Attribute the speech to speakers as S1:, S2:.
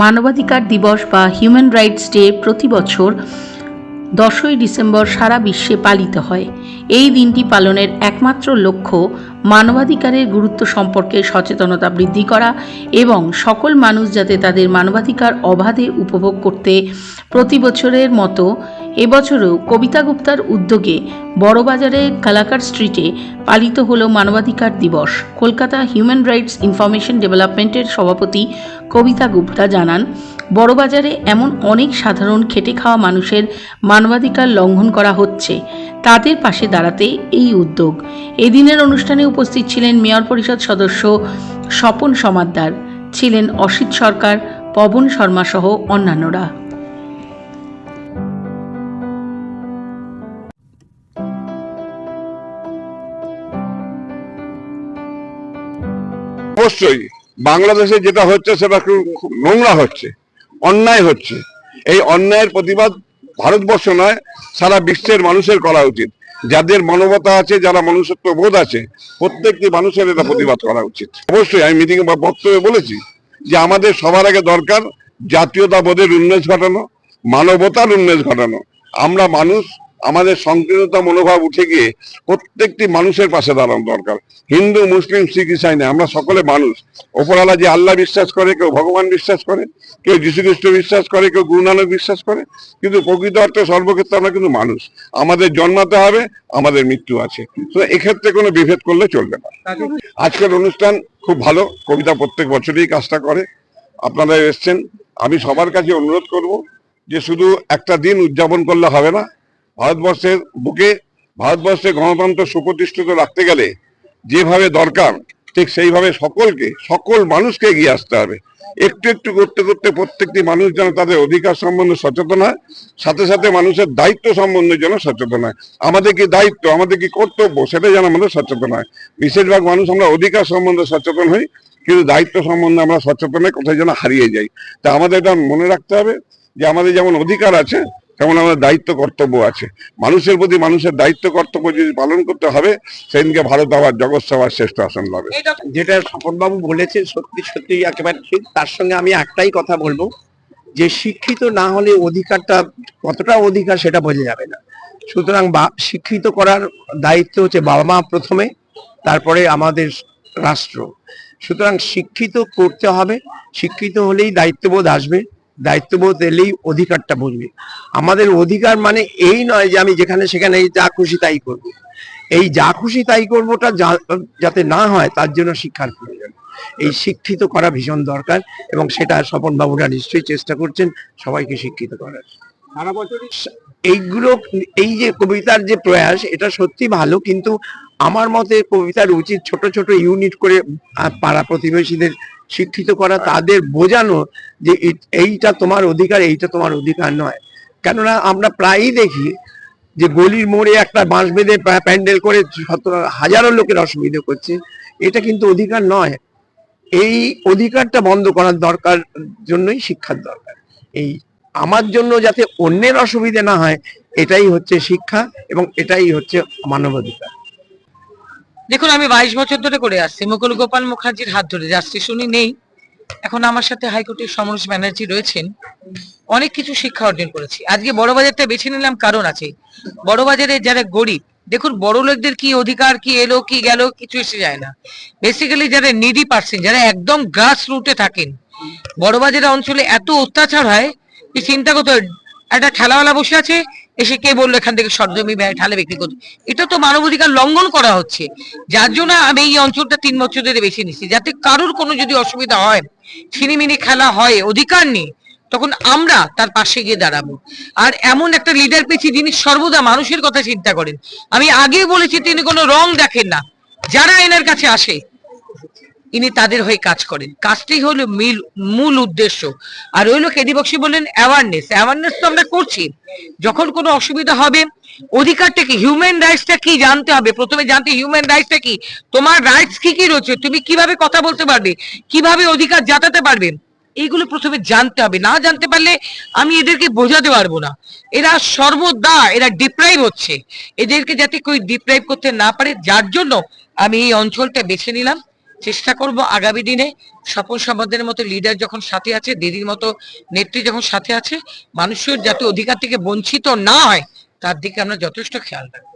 S1: মানবাধিকার দিবস বা হিউম্যান রাইটস ডে প্রতি বছর দশই ডিসেম্বর সারা বিশ্বে পালিত হয়। এই দিনটি পালনের একমাত্র লক্ষ্য মানবাধিকারের গুরুত্ব সম্পর্কে সচেতনতা বৃদ্ধি করা এবং সকল মানুষ যাতে তাদের মানবাধিকার অবাধে উপভোগ করতে প্রতি বছরের মতো এবছরও কবিতা গুপ্তার উদ্যোগে বড়বাজারে কালাকার স্ট্রিটে পালিত হল মানবাধিকার দিবস। কলকাতা হিউম্যান রাইটস ইনফরমেশন ডেভেলপমেন্টের সভাপতি কবিতা গুপ্তা জানান, বড়বাজারে এমন অনেক সাধারণ খেটে খাওয়া মানুষের মানবাধিকার লঙ্ঘন করা হচ্ছে। তাদের পাশে দাঁড়াতে এই উদ্যোগ। এদিনের অনুষ্ঠানে উপস্থিত ছিলেন মেয়র পরিষদ সদস্য স্বপন সমাদ্দার, ছিলেন অসিত সরকার, পবন শর্মা সহ অন্যান্যরা।
S2: অবশ্যই বাংলাদেশে যেটা হচ্ছে সেটা খুব নোংরা হচ্ছে, অন্যায় হচ্ছে। এই অন্যায়ের প্রতিবাদ ভারতবর্ষ নয়, সারা বিশ্বের মানুষের করা উচিত। যাদের মানবতা আছে, যারা মনুষ্যত্ব বোধ আছে, প্রত্যেকটি মানুষের এটা প্রতিবাদ করা উচিত। অবশ্যই আমি মিটিং বা বক্তব্যে বলেছি যে আমাদের সবার আগে দরকার জাতীয়তাবোধের উন্মেষ ঘটানো, মানবতার উন্মেষ ঘটানো। আমরা মানুষ আমাদের সংকীর্ণতা মনোভাব উঠে গিয়ে প্রত্যেকটি মানুষের পাশে দাঁড়ানো দরকার। হিন্দু, মুসলিম, শিখ, ইসাই না আমরা সকলে মানুষ। ওপরওয়ালা যে আল্লাহ বিশ্বাস করে, কেউ ভগবান বিশ্বাস করে, কেউ যীশু খ্রিস্ট বিশ্বাস করে, কেউ গুরু নানক বিশ্বাস করে, কিন্তু প্রকৃত অর্থে সর্বক্ষেত্রে আমরা কিন্তু মানুষ। আমাদের জন্মাতে হবে, আমাদের মৃত্যু আছে। তো এক্ষেত্রে কোনো বিভেদ করলে চলবে না। আজকের অনুষ্ঠান খুব ভালো, কবিতা প্রত্যেক বছরই কাজটা করে। আপনারা এসছেন। আমি সবার কাছে অনুরোধ করব যে শুধু একটা দিন উদযাপন করলে হবে না ভারতবর্ষের বুকে ভারতবর্ষে গণতন্ত্র সুপ্রতিষ্ঠিত রাখতে গেলে যেভাবে দরকার, ঠিক সেইভাবে সকলকে, সকল মানুষকে এগিয়ে আসতে হবে। একটু একটু করতে করতে প্রত্যেকটি মানুষ যেন তাদের অধিকার সম্বন্ধে সচেতন হয়, সাথে সাথে মানুষের দায়িত্ব সম্বন্ধে যেন সচেতন হয়। আমাদের কি দায়িত্ব, আমাদের কি কর্তব্য, সেটা যেন আমাদের সচেতন হয়। বেশিরভাগ মানুষ আমরা অধিকার সম্বন্ধে সচেতন হই, কিন্তু দায়িত্ব সম্বন্ধে আমরা সচেতন কোথায় যেন হারিয়ে যাই। তা আমাদের এটা মনে রাখতে হবে যে আমাদের যেমন অধিকার আছে তেমন আমাদের দায়িত্ব কর্তব্য আছে। মানুষের প্রতি মানুষের দায়িত্ব কর্তব্য যদি পালন করতে হবে, সেদিনকে ভারত আবার জগৎ সভার শ্রেষ্ঠ আসন পাবে।
S3: যেটা স্বপনবাবু বলেছেন সত্যি সত্যি একেবারে ঠিক। তার সঙ্গে আমি একটাই কথা বলব, যে শিক্ষিত না হলে অধিকারটা কতটা অধিকার সেটা বোঝা যাবে না। সুতরাং শিক্ষিত করার দায়িত্ব হচ্ছে বাবা মা প্রথমে, তারপরে আমাদের রাষ্ট্র। সুতরাং শিক্ষিত করতে হবে, শিক্ষিত হলেই দায়িত্ববোধ আসবে। দায়িত্ববোধ এলেই অধিকারটা বুঝবে। আমাদের অধিকার মানে এই নয় যে আমি যেখানে সেখানে যা খুশি তাই করব। এই যা খুশি তাই করবোটা যাতে না হয় তার জন্য শিক্ষার প্রয়োজন। এই শিক্ষিত করা ভীষণ দরকার এবং সেটা স্বপন বাবুরা নিশ্চয়ই চেষ্টা করছেন সবাইকে শিক্ষিত করার। সারা বছর এইগুলো এই যে কবিতার যে প্রয়াস এটা সত্যি ভালো কিন্তু আমার মতে কবিতার উচিত ছোট ছোট ইউনিট করে পাড়া প্রতিবেশীদের শিক্ষিত করা, তাদের বোঝানো যে এইটা তোমার অধিকার, এইটা তোমার অধিকার নয়। কেননা আমরা প্রায়ই দেখি যে গলির মোড়ে একটা বাঁশ বেঁধে প্যান্ডেল করে হাজারো লোকের অসুবিধা করছে। এটা কিন্তু অধিকার নয়। এই অধিকারটা বন্ধ করার দরকার জন্যই শিক্ষার দরকার। এই আমার জন্য যাতে অন্যের অসুবিধে না হয়, এটাই হচ্ছে শিক্ষা এবং এটাই হচ্ছে মানবাধিকার।
S4: দেখুন, আমি বাইশ বছর ধরে করে আসছি। মুকুল গোপাল মুখার্জির হাত ধরে জাস্টিস উনি নেই। এখন আমার সাথে হাইকোর্টের সমরেশ ব্যানার্জি রয়েছেন। অনেক কিছু শিক্ষা অর্জন করেছি। আজকে বড়বাজারটা বেছে নিলাম, কারণ আছে। বড়বাজারে যারা গরিব, দেখুন বড় লোকদের কি অধিকার, কি এলো, কি গেল, কিছু এসে যায় না। বেসিক্যালি যারা নিডি পার্সন যারা একদম গ্রাস রুটে থাকেন বড়বাজারের অঞ্চলে এত অত্যাচার হয় যে চিন্তা করতে একটা ঠেলাওয়ালা বসে আছে এসে কে বলল এখান থেকে সরজমি ঠালে বিক্রি করতে এটা তো মানবাধিকার লঙ্ঘন করা হচ্ছে। যার জন্য আমি এই অঞ্চলটা তিন বছর ধরে বেছে নিচ্ছি। যাতে কারোর কোনো যদি অসুবিধা হয়, ছিনিমিনি খেলা হয়, অধিকার নেই, তখন আমরা তার পাশে গিয়ে দাঁড়াবো। আর এমন একটা লিডার পেয়েছি যিনি সর্বদা মানুষের কথা চিন্তা করেন। আমি আগে বলেছি তিনি কোনো রং দেখেন না। যারা এনার কাছে আসে ইনি তাদের হয়ে কাজ করেন। কাজটি হলো মিল, মূল উদ্দেশ্য। আর ওই লোক বক্সি বললেন অ্যাওয়ারনেস অ্যাওয়ারনেস তো আমরা করছি। যখন কোনো অসুবিধা হবে, অধিকারটা কি? হিউম্যান রাইটসটা কি জানতে হবে? প্রথমে জানতে হিউম্যান রাইটসটা কি? তোমার রাইটস কি কি রয়েছে? তুমি কীভাবে কথা বলতে পারবে? কীভাবে অধিকার জাতাতে পারবে? এইগুলো প্রথমে জানতে হবে। না জানতে পারলে আমি এদেরকে বোঝাতে পারব না। এরা সর্বদা, এরা ডিপ্রাইভ হচ্ছে। এদেরকে যাতে কেউ ডিপ্রাইভ করতে না পারে, যার জন্য আমি এই অঞ্চলটা বেছে নিলাম। চেষ্টা করব আগামী দিনে স্বপন সম্পদের মতো লিডার যখন সাথে আছে, দিদির মতো নেত্রী যখন সাথে আছে, মানুষের যাতে অধিকার থেকে বঞ্চিত না হয়, তার দিকে আমরা যথেষ্ট খেয়াল রাখব।